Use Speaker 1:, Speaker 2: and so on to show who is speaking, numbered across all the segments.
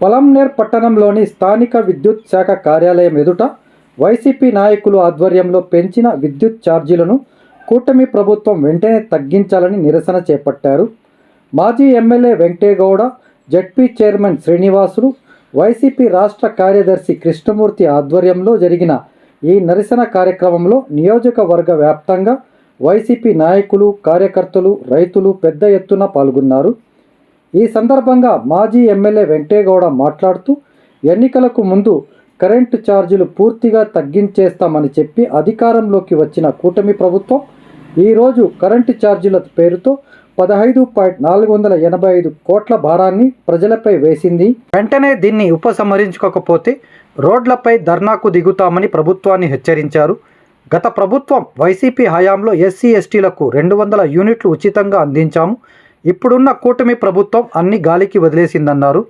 Speaker 1: పలంనేర్ పట్టణంలోని స్థానిక విద్యుత్ శాఖ కార్యాలయం ఎదుట వైసీపీ నాయకులు ఆధ్వర్యంలో పెంచిన విద్యుత్ ఛార్జీలను కూటమి ప్రభుత్వం వెంటనే తగ్గించాలని నిరసన చేపట్టారు. మాజీ MLA Venkategowda ZP chairman Srinivasulu YCP రాష్ట్ర కార్యదర్శి కృష్ణమూర్తి ఆధ్వర్యంలో జరిగిన ఈ నిరసన కార్యక్రమంలో నియోజకవర్గ వ్యాప్తంగా వైసీపీ నాయకులు కార్యకర్తలు రైతులు పెద్ద ఎత్తున పాల్గొన్నారు. ఈ సందర్భంగా మాజీ ఎమ్మెల్యే వెంకటేగౌడ మాట్లాడుతూ ఎన్నికలకు ముందు కరెంటు ఛార్జీలు పూర్తిగా తగ్గించేస్తామని చెప్పి అధికారంలోకి వచ్చిన కూటమి ప్రభుత్వం ఈరోజు కరెంటు ఛార్జీల పేరుతో పదహైదు పాయింట్ నాలుగు వందల ఎనభై ఐదు కోట్ల భారాన్ని ప్రజలపై వేసింది. వెంటనే దీన్ని ఉపసంహరించుకోకపోతే రోడ్లపై ధర్నాకు దిగుతామని ప్రభుత్వాన్ని హెచ్చరించారు. గత ప్రభుత్వం వైసీపీ హయాంలో ఎస్సీ ఎస్టీలకు రెండు వందల యూనిట్లు ఉచితంగా అందించాము. ఇప్పుడున్న కూటమి ప్రభుత్వం అన్ని గాలికి వదిలేసిందన్నారు.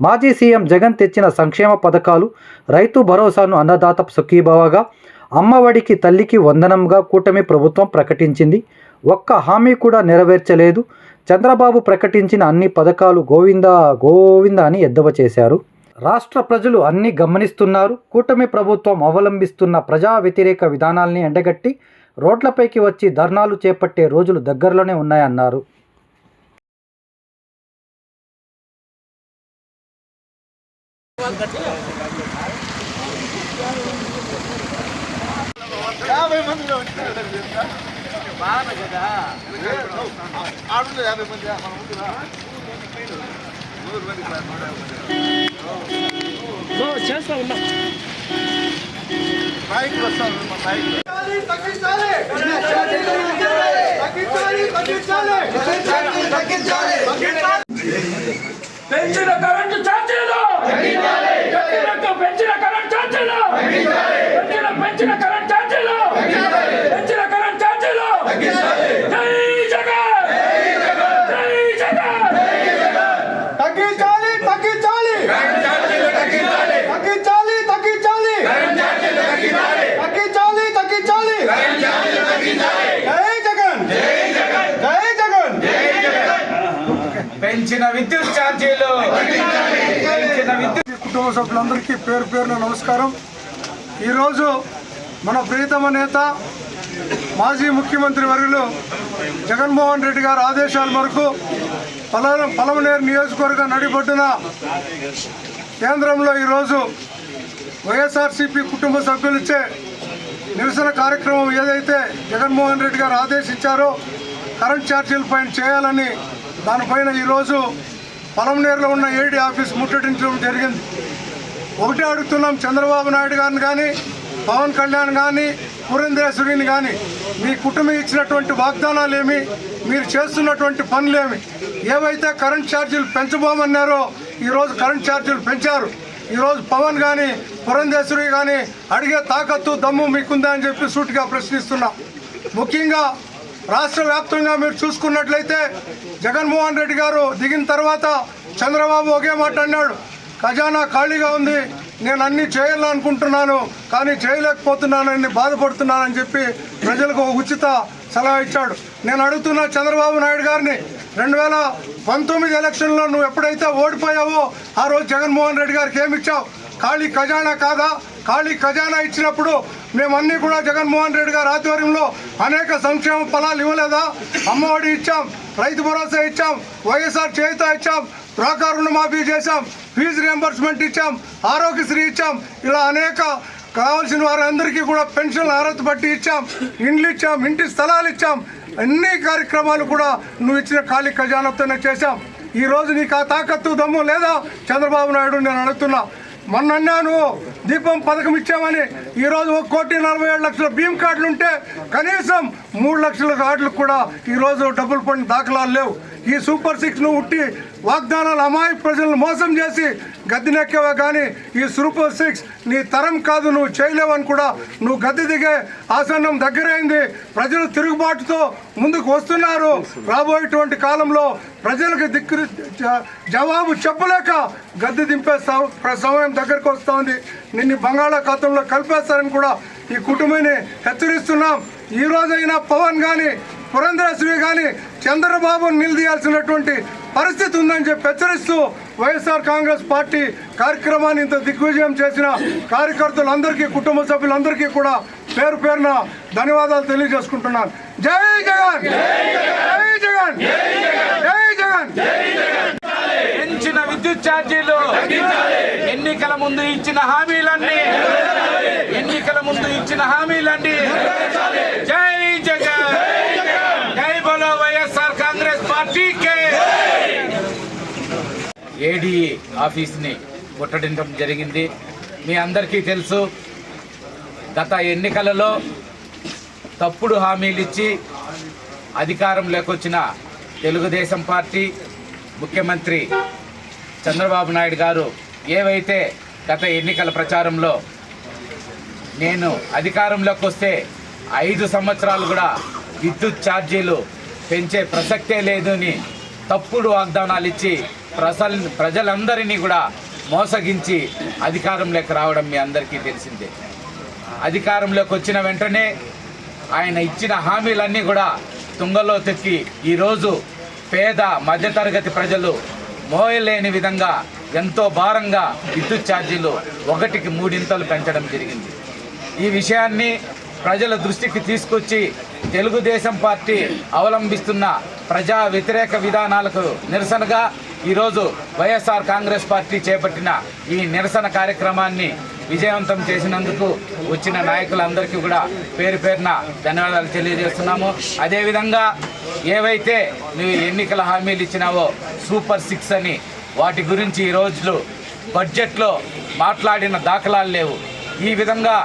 Speaker 1: మాజీ సీఎం జగన్ తెచ్చిన సంక్షేమ పథకాలు రైతు భరోసాను అన్నదాత సుఖీభావగా అమ్మఒడికి తల్లికి వందనంగా కూటమి ప్రభుత్వం ప్రకటించింది. ఒక్క హామీ కూడా నెరవేర్చలేదు. చంద్రబాబు ప్రకటించిన అన్ని పథకాలు గోవింద గోవింద అని ఎద్దవ చేశారు. రాష్ట్ర ప్రజలు అన్ని గమనిస్తున్నారు. కూటమి ప్రభుత్వం అవలంబిస్తున్న ప్రజా వ్యతిరేక విధానాల్ని ఎండగట్టి రోడ్లపైకి వచ్చి ధర్నాలు చేపట్టే రోజులు దగ్గరలోనే ఉన్నాయన్నారు.
Speaker 2: యాభై మంది బాగా కదా. ఆడు యాభై మంది మన ముందురా నూరు మంది.
Speaker 3: చేస్తా ఉన్నా.
Speaker 2: నాయకులు వస్తారు మన నాయకులు
Speaker 3: పెంచిన కరెంటు ఛార్జీలు గట్టినట్టు పెంచిన కరెంట్ ఛార్జీలు పెంచిన పెంచిన కరెంట్ ఛార్జీలు పెంచిన కరెంట్ ఛార్జీలు జై జగన్ జై జగన్
Speaker 4: తగ్గించాలి తగ్గించాలి తగ్గించాలి తగ్గించాలి తగ్గించాలి తగ్గించాలి జై జగన్ జై జగన్
Speaker 5: పెంచిన విద్యుత్ ఛార్జీలు పెంచిన విద్యుత్
Speaker 4: కుటుంబ సభ్యులందరికీ పేరు పేరున నమస్కారం. ఈరోజు మన ప్రియతమ నేత మాజీ ముఖ్యమంత్రి వర్యులు జగన్మోహన్ రెడ్డి గారి ఆదేశాల మేరకు పలవ పలమనేరు నియోజకవర్గ నడిబొడ్డున కేంద్రంలో ఈరోజు వైఎస్ఆర్సీపీ కుటుంబ సభ్యులిచ్చే నిరసన కార్యక్రమం ఏదైతే జగన్మోహన్ రెడ్డి గారు ఆదేశించారో కరెంట్ ఛార్జీల పైన చేయాలని దానిపైన ఈరోజు పొలంనేరులో ఉన్న ఏడీ ఆఫీస్ ముట్టడించడం జరిగింది. ఒకటే అడుగుతున్నాం చంద్రబాబు నాయుడు గారిని కానీ పవన్ కళ్యాణ్ కానీ పురంధేశ్వరిని కానీ మీ కుటుంబం ఇచ్చినటువంటి వాగ్దానాలు ఏమి మీరు చేస్తున్నటువంటి పనులేమి ఏవైతే కరెంట్ ఛార్జీలు పెంచబోమన్నారో ఈరోజు కరెంట్ ఛార్జీలు పెంచారు. ఈరోజు పవన్ కానీ పురంధేశ్వరి కానీ అడిగే తాకత్తు దమ్ము మీకుందా అని చెప్పి సూటిగా ప్రశ్నిస్తున్నాం. ముఖ్యంగా రాష్ట్ర వ్యాప్తంగా మీరు చూసుకున్నట్లయితే జగన్మోహన్ రెడ్డి గారు దిగిన తర్వాత చంద్రబాబు ఒకే మాట అన్నాడు. ఖజానా ఖాళీగా ఉంది. నేను అన్ని చేయాలనుకుంటున్నాను కానీ చేయలేకపోతున్నానని బాధపడుతున్నానని చెప్పి ప్రజలకు ఉచిత సలహా ఇచ్చాడు. నేను అడుగుతున్న చంద్రబాబు నాయుడు గారిని రెండు వేల పంతొమ్మిది ఎలక్షన్లో నువ్వు ఎప్పుడైతే ఓడిపోయావో ఆ రోజు జగన్మోహన్ రెడ్డి గారికి ఏమి ఇచ్చావు? ఖాళీ ఖజానా కాదా? ఖాళీ ఖజానా ఇచ్చినప్పుడు మేమన్నీ కూడా జగన్మోహన్ రెడ్డి గారి ఆధ్వర్యంలో అనేక సంక్షేమ ఫలాలు ఇవ్వలేదా? అమ్మఒడి ఇచ్చాం రైతు భరోసా ఇచ్చాం వైఎస్ఆర్ చేత ఇచ్చాం డ్వాక్రా రుణమాఫీ చేశాం ఫీజు రియంబర్స్మెంట్ ఇచ్చాం ఆరోగ్యశ్రీ ఇచ్చాం ఇలా అనేక కావాల్సిన వారందరికీ కూడా పెన్షన్ అర్హత బట్టి ఇచ్చాం ఇండ్లు ఇచ్చాం ఇంటి స్థలాలు ఇచ్చాం అన్ని కార్యక్రమాలు కూడా నువ్వు ఇచ్చిన ఖాళీ ఖజానాతోనే చేశాం. ఈ రోజు నీకు ఆ తాకత్తు దమ్ము లేదా? చంద్రబాబు నాయుడు నేను అడుగుతున్నా. మొన్న అన్నాను దీపం పథకం ఇచ్చామని. ఈరోజు ఒక కోటి నలభై ఏడు లక్షల భీమ్ కార్డులు ఉంటే కనీసం మూడు లక్షల కార్డులకు కూడా ఈరోజు డబ్బులు పడిన దాఖలాలు లేవు. ఈ సూపర్ సిక్స్ను ఉట్టి వాగ్దానాలు అమాయ ప్రజలను మోసం చేసి గద్దెనెక్కేవా కానీ ఈ సూపర్ సిక్స్ నీ తరం కాదు నువ్వు చేయలేవని కూడా నువ్వు గద్దె దిగే ఆసనం దగ్గరైంది. ప్రజలు తిరుగుబాటుతో ముందుకు వస్తున్నారు. రాబోయేటువంటి కాలంలో ప్రజలకు దిక్కు జవాబు చెప్పలేక గద్దె దింపే సమ- సమయం దగ్గరకు వస్తోంది. నిన్ను బంగాళాఖాతంలో కలిపేస్తారని కూడా ఈ కుటుంబాన్ని హెచ్చరిస్తున్నాం. ఈ రోజైనా పవన్ కానీ పురంధరేశ్వరి కానీ చంద్రబాబు నిలదీయాల్సినటువంటి పరిస్థితి ఉందని చెప్పి హెచ్చరిస్తూ వైఎస్ఆర్ కాంగ్రెస్ పార్టీ కార్యక్రమాన్ని ఇంత దిగ్విజయం చేసిన కార్యకర్తలందరికీ కుటుంబ సభ్యులందరికీ కూడా పేరు పేరున ధన్యవాదాలు తెలియజేసుకుంటున్నాను. జై జగన్! జై జగన్! జై జగన్!
Speaker 5: పెంచిన విద్యుత్ ఛార్జీలు ఎన్నికల ముందు ఇచ్చిన హామీలన్నీ ఎన్నికల ముందు ఇచ్చిన హామీలన్నీ జై జగన్ జై బలో వైఎస్ఆర్ కాంగ్రెస్ పార్టీకే ఏడీ ఆఫీస్ని ముట్టడించడం జరిగింది. మీ అందరికీ తెలుసు గత ఎన్నికలలో తప్పుడు హామీలు ఇచ్చి అధికారంలోకి వచ్చిన తెలుగుదేశం పార్టీ ముఖ్యమంత్రి చంద్రబాబు నాయుడు గారు ఏవైతే గత ఎన్నికల ప్రచారంలో నేను అధికారంలోకి వస్తే ఐదు సంవత్సరాలు కూడా విద్యుత్ ఛార్జీలు పెంచే ప్రసక్తే లేదు అని తప్పుడు వాగ్దానాలు ఇచ్చి ప్రజల ప్రజలందరినీ కూడా మోసగించి అధికారంలోకి రావడం మీ అందరికీ తెలిసిందే. అధికారంలోకి వచ్చిన వెంటనే ఆయన ఇచ్చిన హామీలన్నీ కూడా తుంగలో తెచ్చి ఈరోజు పేద మధ్యతరగతి ప్రజలు మోయలేని విధంగా ఎంతో భారంగా విద్యుత్ ఛార్జీలు ఒకటికి మూడింతలు పెంచడం జరిగింది. ఈ విషయాన్ని ప్రజల దృష్టికి తీసుకొచ్చి తెలుగుదేశం పార్టీ అవలంబిస్తున్న ప్రజా వ్యతిరేక విధానాలకు నిరసనగా ఈరోజు వైఎస్ఆర్ కాంగ్రెస్ పార్టీ చేపట్టిన ఈ నిరసన కార్యక్రమాన్ని విజయవంతం చేసినందుకు వచ్చిన నాయకులందరికీ కూడా పేరు పేరున ధన్యవాదాలు తెలియజేస్తున్నాము. అదేవిధంగా ఏవైతే నువ్వు ఎన్నికల హామీలు ఇచ్చినావో సూపర్ సిక్స్ అని వాటి గురించి ఈ రోజులు బడ్జెట్లో మాట్లాడిన దాఖలాలు లేవు. ఈ విధంగా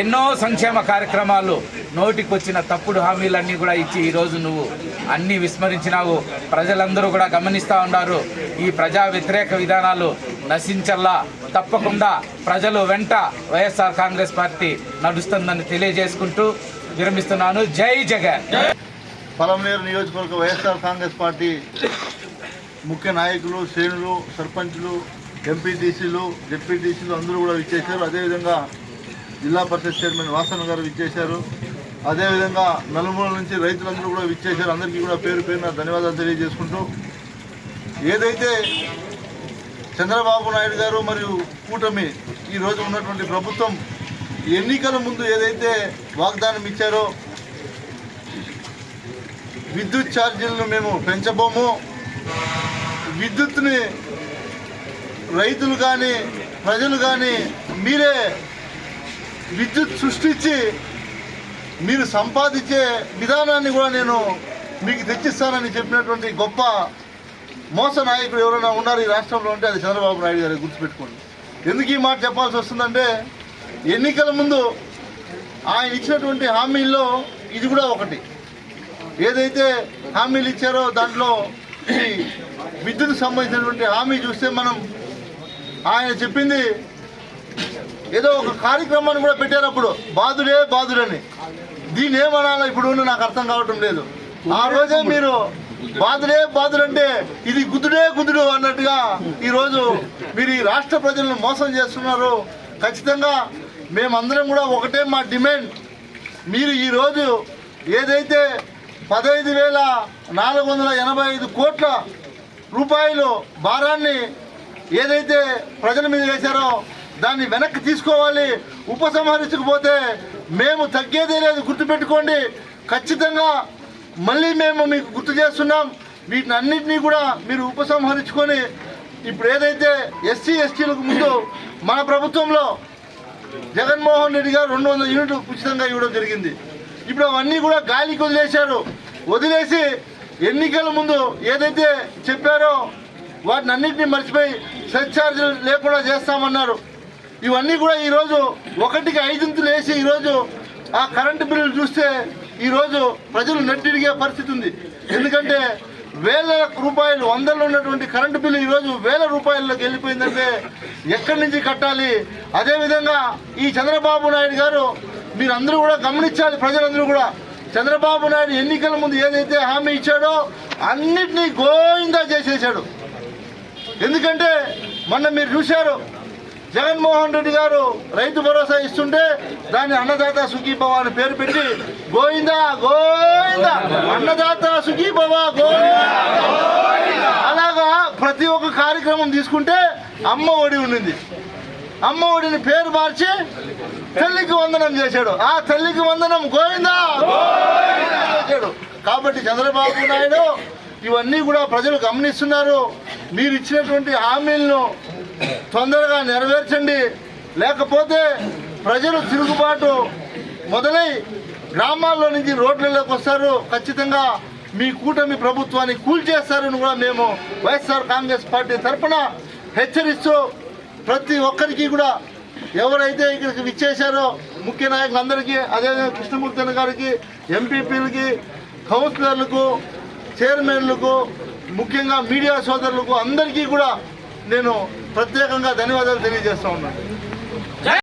Speaker 5: ఎన్నో సంక్షేమ కార్యక్రమాలు నోటికొచ్చిన తప్పుడు హామీలన్నీ కూడా ఇచ్చి ఈరోజు నువ్వు అన్నీ విస్మరించినావు. ప్రజలందరూ కూడా గమనిస్తూ ఉన్నారు. ఈ ప్రజా వ్యతిరేక విధానాలు నశించల్లా తప్పకుండా ప్రజలు వెంట వైఎస్ఆర్ కాంగ్రెస్ పార్టీ నడుస్తుందని తెలియజేసుకుంటూ విరమిస్తున్నాను. జై జగన్.
Speaker 2: పలమనేరు నియోజకవర్గ వైఎస్ఆర్ కాంగ్రెస్ పార్టీ ముఖ్య నాయకులు శ్రేణులు సర్పంచులు ఎంపీటీసీలు జెడ్పీటీసీలు అందరూ కూడా విచ్చేశారు. అదేవిధంగా జిల్లా పరిషత్ చైర్మన్ వాసన గారు విచ్చేశారు. అదేవిధంగా నలుమూల నుంచి రైతులందరూ కూడా విచ్చేశారు. అందరికీ కూడా పేరు పేరున ధన్యవాదాలు తెలియజేసుకుంటూ ఏదైతే చంద్రబాబు నాయుడు గారు మరియు కూటమి ఈరోజు ఉన్నటువంటి ప్రభుత్వం ఎన్నికల ముందు ఏదైతే వాగ్దానం ఇచ్చారో విద్యుత్ ఛార్జీలను మేము పెంచబోము. విద్యుత్ని రైతులు కానీ ప్రజలు కానీ మీరే విద్యుత్ సృష్టించి మీరు సంపాదించే విధానాన్ని కూడా నేను మీకు తెచ్చిస్తానని చెప్పినటువంటి గొప్ప మోస నాయకుడు ఎవరైనా ఉన్నారు ఈ రాష్ట్రంలో ఉంటే అది చంద్రబాబు నాయుడు గారు గుర్తుపెట్టుకోండి. ఎందుకు ఈ మాట చెప్పాల్సి వస్తుందంటే ఎన్నికల ముందు ఆయన ఇచ్చినటువంటి హామీల్లో ఇది కూడా ఒకటి. ఏదైతే హామీలు ఇచ్చారో దాంట్లో ఈ విద్యుత్ సంబంధించినటువంటి హామీ చూస్తే మనం ఆయన చెప్పింది ఏదో ఒక కార్యక్రమాన్ని కూడా పెట్టారు అప్పుడు బాధుడే బాధుడని. దీన్ని ఏమనాలో ఇప్పుడు నాకు అర్థం కావటం లేదు. ఆ రోజే మీరు బాధుడే బాధుడంటే ఇది గుద్దుడే గుద్దుడు అన్నట్టుగా ఈరోజు మీరు ఈ రాష్ట్ర ప్రజలను మోసం చేస్తున్నారు. ఖచ్చితంగా మేమందరం కూడా ఒకటే మా డిమాండ్. మీరు ఈరోజు ఏదైతే పదహైదు వేల నాలుగు వందల ఎనభై ఐదు కోట్ల రూపాయలు భారాన్ని ఏదైతే ప్రజల మీద వేశారో దాన్ని వెనక్కి తీసుకోవాలి. ఉపసంహరించకపోతే మేము తగ్గేదే లేదు. గుర్తుపెట్టుకోండి. ఖచ్చితంగా మళ్ళీ మేము మీకు గుర్తు చేస్తున్నాం. వీటిని అన్నింటినీ కూడా మీరు ఉపసంహరించుకొని ఇప్పుడు ఏదైతే ఎస్సీ ఎస్టీలకు ముందు మన ప్రభుత్వంలో జగన్మోహన్ రెడ్డి గారు రెండు వందల యూనిట్లు ఉచితంగా ఇవ్వడం జరిగింది. ఇప్పుడు అవన్నీ కూడా గాలికి వదిలేశారు. వదిలేసి ఎన్నికల ముందు ఏదైతే చెప్పారో వాటిని అన్నింటినీ మర్చిపోయి సర్ఛార్జీలు లేకుండా చేస్తామన్నారు. ఇవన్నీ కూడా ఈరోజు ఒకటికి ఐదింతులు వేసి ఈరోజు ఆ కరెంటు బిల్లులు చూస్తే ఈరోజు ప్రజలు నెట్టిడిగే పరిస్థితి ఉంది. ఎందుకంటే వేల రూపాయలు వందల్లో ఉన్నటువంటి కరెంటు బిల్లు ఈరోజు వేల రూపాయల్లోకి వెళ్ళిపోయిందంటే ఎక్కడి నుంచి కట్టాలి? అదేవిధంగా ఈ చంద్రబాబు నాయుడు గారు మీరందరూ కూడా గమనించాలి ప్రజలందరూ కూడా. చంద్రబాబు నాయుడు ఎన్నికల ముందు ఏదైతే హామీ ఇచ్చాడో అన్నిటినీ గోయిందా చేసేసాడు ఎందుకంటే మొన్న మీరు చూశారు జగన్మోహన్ రెడ్డి గారు రైతు భరోసా ఇస్తుంటే దాన్ని అన్నదాత సుఖీభవ అని పేరు పెట్టి గోవిందా గోవిందా అన్నదాత సుఖీభవ గోవిందా అలాగా ప్రతి ఒక్క కార్యక్రమం తీసుకుంటే అమ్మ ఒడి ఉండింది. అమ్మ ఒడిని పేరు మార్చి తల్లికి వందనం చేశాడు. ఆ తల్లికి వందనం గోవిందా గోవిందా చేశాడు. కాబట్టి చంద్రబాబు నాయుడు ఇవన్నీ కూడా ప్రజలు గమనిస్తున్నారు. మీరు ఇచ్చినటువంటి హామీలను తొందరగా నెరవేర్చండి. లేకపోతే ప్రజలు తిరుగుబాటు మొదలై గ్రామాల్లో నుంచి రోడ్లలోకి వస్తారు. ఖచ్చితంగా మీ కూటమి ప్రభుత్వాన్ని కూల్చేస్తారని కూడా మేము వైఎస్ఆర్ కాంగ్రెస్ పార్టీ తరఫున హెచ్చరిస్తూ ప్రతి ఒక్కరికి కూడా ఎవరైతే ఇక్కడికి విచ్చేశారో ముఖ్య నాయకులందరికీ అదేవిధంగా కృష్ణమూర్తి గారికి ఎంపీపీలకి కౌన్సిలర్లకు చైర్మన్లకు ముఖ్యంగా మీడియా సోదరులకు అందరికీ కూడా నేను ప్రత్యేకంగా ధన్యవాదాలు తెలియజేస్తా ఉన్నాను.